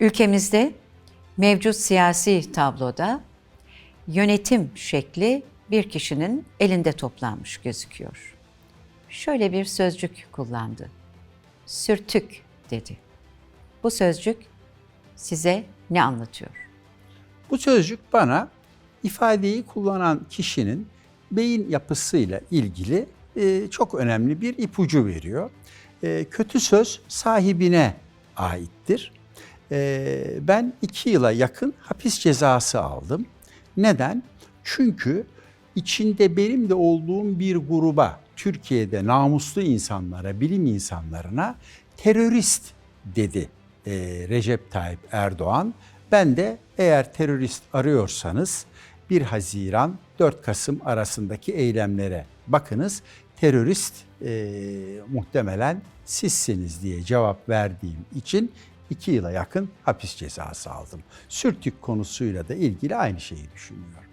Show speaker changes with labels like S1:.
S1: Ülkemizde mevcut siyasi tabloda yönetim şekli bir kişinin elinde toplanmış gözüküyor. Şöyle bir sözcük kullandı. Sürtük dedi. Bu sözcük size ne anlatıyor?
S2: Bu sözcük bana ifadeyi kullanan kişinin beyin yapısıyla ilgili e, çok önemli bir ipucu veriyor. E, kötü söz sahibine aittir. E, ben iki yıla yakın hapis cezası aldım. Neden? Çünkü içinde benim de olduğum bir gruba, Türkiye'de namuslu insanlara, bilim insanlarına terörist dedi e, Recep Tayyip Erdoğan. Ben de eğer terörist arıyorsanız 1 Haziran 4 Kasım arasındaki eylemlere bakınız. Terörist e, muhtemelen sizsiniz diye cevap verdiğim için 2 yıla yakın hapis cezası aldım. Sürtük konusuyla da ilgili aynı şeyi düşünüyorum.